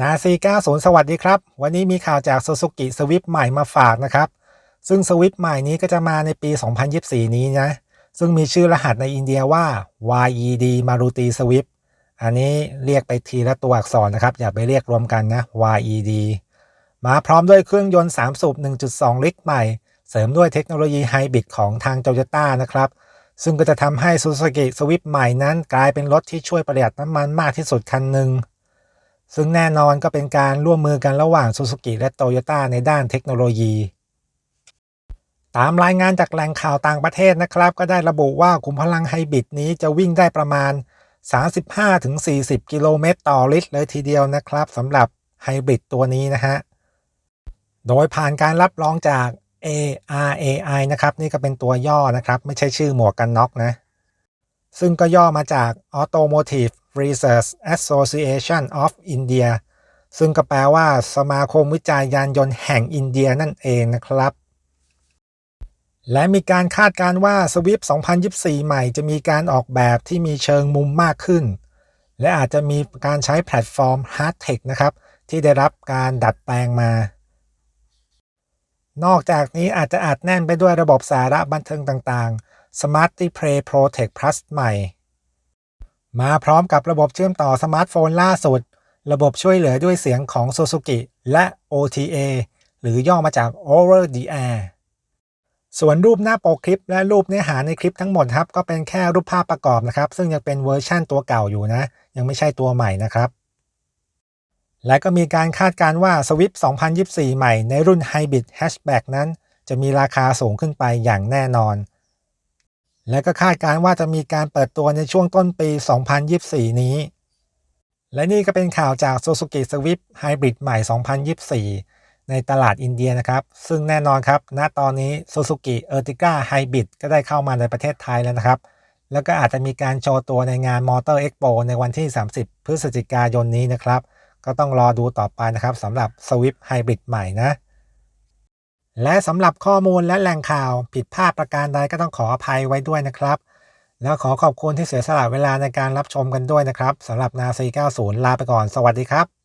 นาซี90 สวัสดีครับ วันนี้มีข่าวจาก Suzuki Swift ใหม่มาฝากนะครับ ซึ่ง Swift ใหม่นี้ก็จะมาในปี 2024 นี้นะ ซึ่งมีชื่อรหัสในอินเดียว่า YED Maruti Swift อันนี้เรียกไปทีละตัวอักษรนะครับ อย่าไปเรียกรวมกันนะ YED มาพร้อมด้วยเครื่องยนต์ 3 สูบ 1.2 ลิตรใหม่ เสริมด้วยเทคโนโลยีไฮบริดของทาง Toyota นะครับ ซึ่งก็จะทำให้ Suzuki Swift ใหม่นั้น กลายเป็นรถที่ช่วยประหยัดน้ำมันมากที่สุดคันหนึ่ง ซึ่งแน่นอนก็เป็นการร่วมมือกันระหว่าง Suzuki และ Toyota ในด้านเทคโนโลยี ตามรายงานจากแหล่งข่าวต่างประเทศนะครับ ก็ได้ระบุว่าขุมพลังไฮบริดนี้จะวิ่งได้ประมาณ 35-40 กิโลเมตรต่อลิตรเลยทีเดียวนะครับสำหรับไฮบริดตัวนี้นะฮะ โดยผ่านการรับรองจาก ARAI นะครับ นี่ก็เป็นตัวย่อนะครับ ไม่ใช่ชื่อหมวกกันน็อกนะ ซึ่งก็ย่อมาจาก Automotive Research Association of India ซึ่งก็แปลว่าสมาคมวิจัยยานยนต์แห่งอินเดียนั่นเองนะครับ และมีการคาดการณ์ว่า Swift 2024 ใหม่จะมีการออกแบบที่มีเชิงมุมมากขึ้น และอาจจะมีการใช้แพลตฟอร์ม Hard Tech นะครับ ที่ได้รับการดัดแปลงมา นอกจากนี้อาจจะอัดแน่นไปด้วยระบบสาระบันเทิงต่างๆ Smart Play Protect Plus ใหม่ มาพร้อมกับระบบเชื่อมต่อสมาร์ทโฟนล่าสุด ระบบช่วยเหลือด้วยเสียงของ Suzuki และ OTA หรือย่อมาจาก Over the Air ส่วนรูปหน้าปกคลิปและรูปเนื้อหาในคลิปทั้งหมดครับ ก็เป็นแค่รูปภาพประกอบนะครับ ซึ่งยังเป็นเวอร์ชั่นตัวเก่าอยู่นะ ยังไม่ใช่ตัวใหม่นะครับ และก็มีการคาดการว่า Swift 2024 ใหม่ในรุ่น Hybrid Hatchback นั้น จะมีราคาสูงขึ้นไปอย่างแน่นอน และก็คาดการณ์ว่าจะมีการเปิดตัวในช่วงต้นปี 2024 นี้ และนี่ก็เป็นข่าวจาก Suzuki Swift Hybrid ใหม่ 2024 ในตลาดอินเดียนะครับ ซึ่งแน่นอนครับ ณ ตอนนี้ Suzuki Ertiga Hybrid ก็ได้เข้ามาในประเทศไทยแล้วนะครับ แล้วก็อาจจะมีการโชว์ตัวในงาน Motor Expo ในวันที่ 30 พฤศจิกายนนี้นะครับ ก็ต้องรอดูต่อไปนะครับสำหรับ Swift Hybrid ใหม่นะ และสำหรับข้อมูลและแหล่งข่าวผิดพลาดประการใดก็ต้องขออภัยไว้ด้วยนะครับ แล้วขอขอบคุณที่เสียสละเวลาในการรับชมกันด้วยนะครับสำหรับนาซี90 ลาไปก่อน สวัสดีครับ